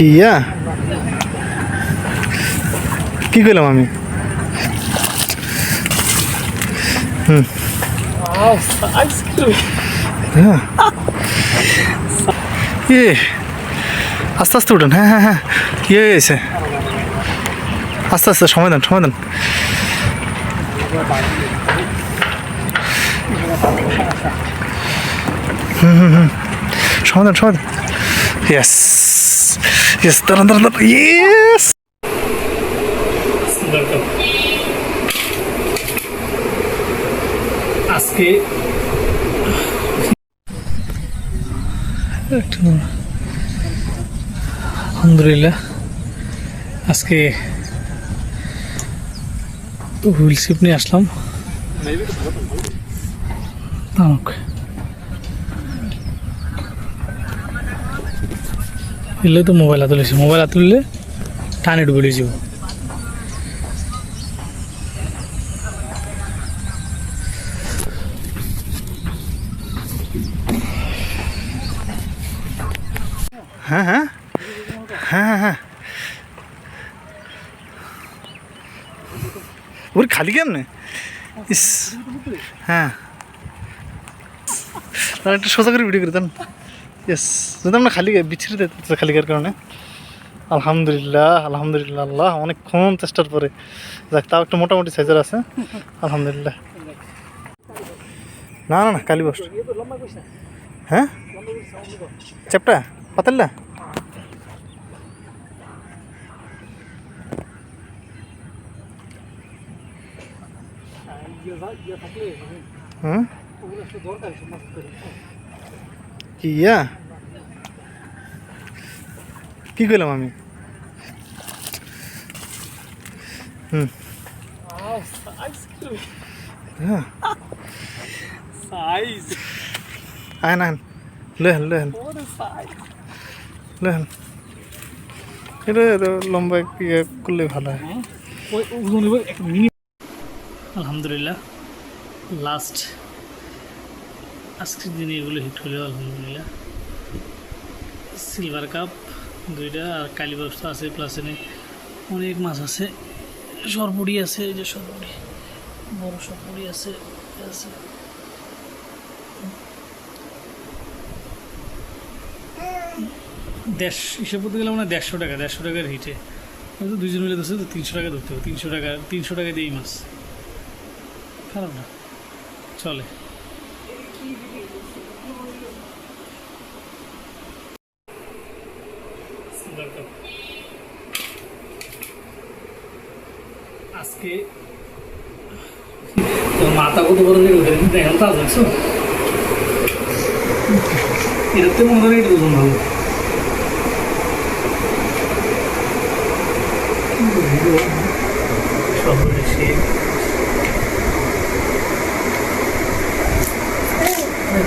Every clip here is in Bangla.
ইয়া? কি করলাম আমি? আইসক্রিম হ্যাঁ। আস্তে আস্তে উঠেন হ্যাঁ হ্যাঁ হ্যাঁ। ইয়ে হয়ে গেছে? আস্তে আস্তে, সময় দেন সময় দেন। হুম হুম হুম। সময় দেন ইয়েস ইয়েস দাঁড়ান দাঁড়ান ইয়েস আজকে আলহামদুলিল্লাহ। আজকে হুইল শিপ নিয়ে আসলাম। তামক এলে তো মোবাইল হাতে লইছি। মোবাইল হাতে লইলে টানে ডুবে যাব। হ্যাঁ হ্যাঁ। হ্যাঁ হ্যাঁ হ্যাঁ। ওর খালি কেমনে? ইস। হ্যাঁ। তার একটু সোজা করে ভিডিও করে দেন ইয়েস যদি আমরা খালি বিচ্ছিরি দিতে খালি করার কারণে। আলহামদুলিল্লাহ আলহামদুলিল্লাহ আল্লাহ। অনেকক্ষণ চেষ্টার পরে। যাক তাও একটা মোটামুটি সাইজের আছে। আলহামদুলিল্লাহ। না না না কালী বস হ্যাঁ? চ্যাপটা? পাতাল্লা হুম? কি ইয়া? কি করলাম আমি? হুম। হ্যাঁ। আয়ন আয়ন লেহেন লেহেন লেহেন এটা লম্বা ইয়ে করলে ভালো হয়। আলহামদুলিল্লাহ। লাস্ট আজকের দিনে এগুলো হিট হলো আলহামদুলিল্লাহ। সিলভার কাপ দুইটা, আর কালী ব্যবস্থা আছে প্লাস এনে অনেক মাছ আছে। সরপুরি আছে, এই যে সরপুরি বড় সরপুরি আছে আছে। দেশ, হিসেব করতে গেলে মানে দেড়শো টাকা, দেড়শো টাকার হিটে। হয়তো দুজন মিলে ধরছে, তো তিনশো টাকা ধরতে হবে, তিনশো টাকা তিনশো টাকা দিয়েই মাছ। খারাপ না। চলে। আজকে তোর মাথা কত বড় উঠে কিন্তু এখন তা দেখছ এটাতে মনে হয় এটা ওজন ভালো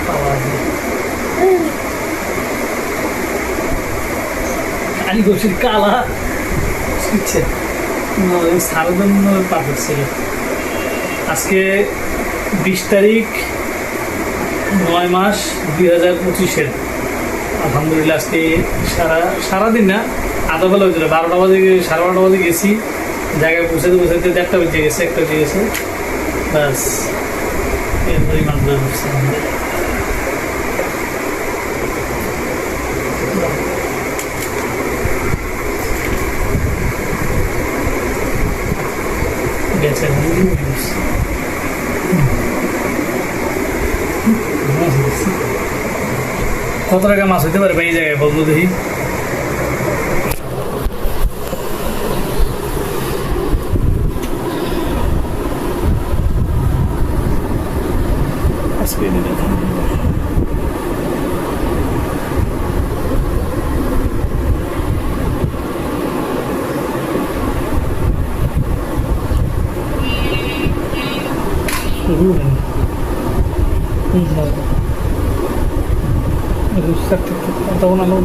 পাওয়া যায়। কালী। গোষ্ঠীর কালা শিখছে সারদান পাথর ছিল আজকে বিশ তারিখ, নয় মাস দুই হাজার পঁচিশের। আলহামদুলিল্লাহ আজকে সারা, সারাদিন না, আধা বেলা হয়েছিল। বারোটা বাজে সাড়ে বারোটা বাজে গেছি। জায়গায় পৌঁছাতে পৌঁছাতে দেড়টা বেজে গেছে, একটা বেজে গেছে। ব্যাস, এরপরই মাছ হচ্ছে আমাদের। গেছে কত টাকা মাছ হইতে পারে ভাই এই জায়গায় বলব দেখি আজকে ज़रूर है नहीं रुक सकते तो ना लोग